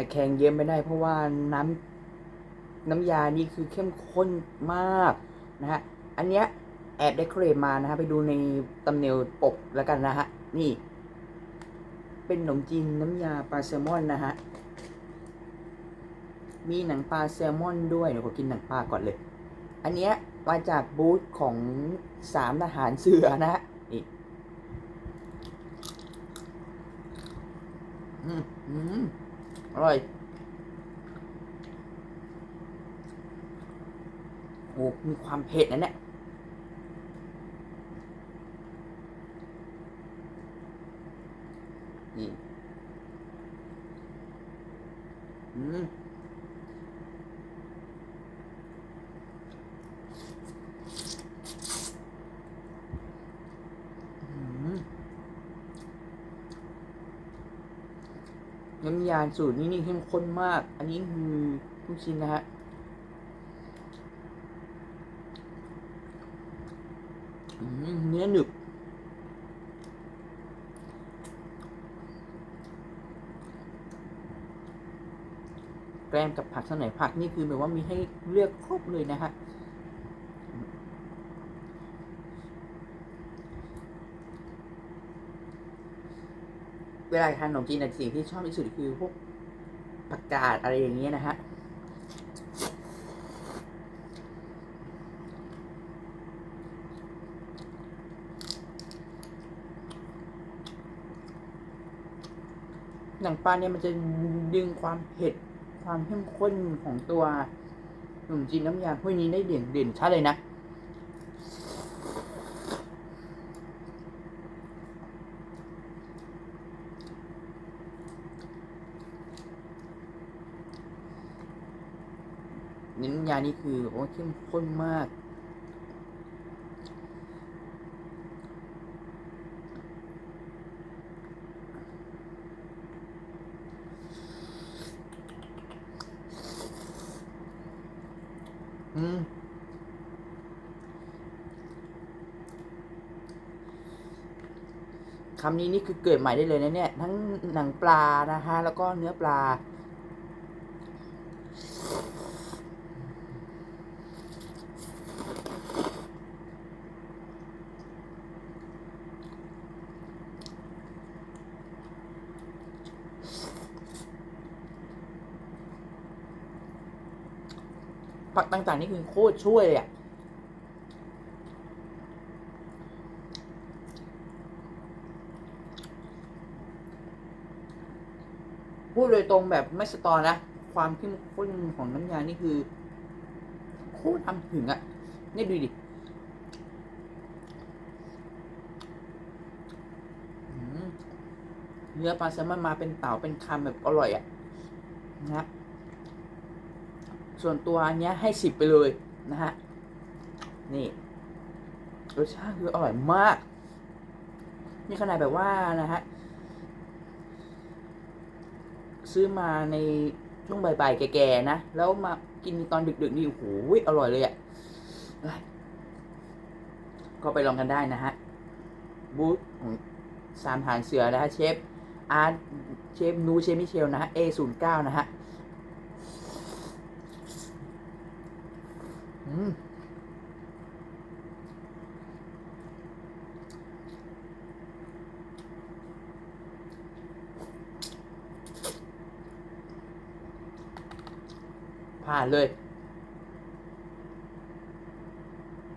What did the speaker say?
แต่แข็งเยิ้มไม่ได้ เพราะว่าน้ำน้ำยานี่คือเข้มข้นมากนะฮะ อันเนี้ยแอบได้เครมมานะฮะ ไปดูในตำเนลปกแล้วกันนะฮะ นี่ เป็นขนมจีนน้ำยาปลาแซลมอนนะฮะ มีหนังปลาแซลมอนด้วยเดี๋ยวผมกินหนังปลาก่อนเลย อันเนี้ยมาจากบูธของสามทหารเสือนะฮะนี่อืมอืม ร่อยโอ้มีความเผ็ดนะเนี่ยอืม อืม น้ำยาสูตรนี้นี่เข้มข้นมาก อันนี้คือลูกชิ้นนะฮะอืมเนื้อหนึบแกล้มกับผักสักหนผักนี่คือแบบว่ามีให้เลือกครบเลยนะฮะ เวลาทานขนมจีนแต่สิ่งที่ชอบที่สุดคือพวกผักกาดอะไรอย่างเงี้ยนะฮะหนังปลาเนี่ยมันจะดึงความเผ็ดความเข้มข้นของตัวขนมจีนน้ำยาพวกนี้ได้เด่นเด่นชัดเลยนะ น้ำยานี่คือโอ้เข้มข้นมาก อืมคำนี้นี่คือเกิดใหม่ได้เลยนะเนี่ย ทั้งหนังปลานะฮะ แล้วก็เนื้อปลา ผักต่างๆ นี่คือโคตรช่วยเลยอะพูดโดยตรงแบบไม่สตอนะ ความเข้มข้นของน้ำยานี่คือโคตรทำถึงอะ่ะ นี่ดูดิเนื้อปลาแซลมอนมาเป็นเต่าเป็นคำแบบอร่อยอะ่ะนะ ส่วนตัวอันเนี้ยให้สิบไปเลยนะฮะ นี่รสชาติคืออร่อยมาก นี่ขนาดแบบว่านะฮะ ซื้อมาในช่วงบ่ายๆแก่ๆนะ แล้วมากินตอนดึกๆนี่โอ้โหอร่อยเลยอะ่ะ ก็ไปลองกันได้นะฮะ บูธของสามฐานเสือนะฮะเชฟอาร์ตเชฟนูเชฟมิเชลนะฮะ A09 นะฮะ อืม ผ่านเลย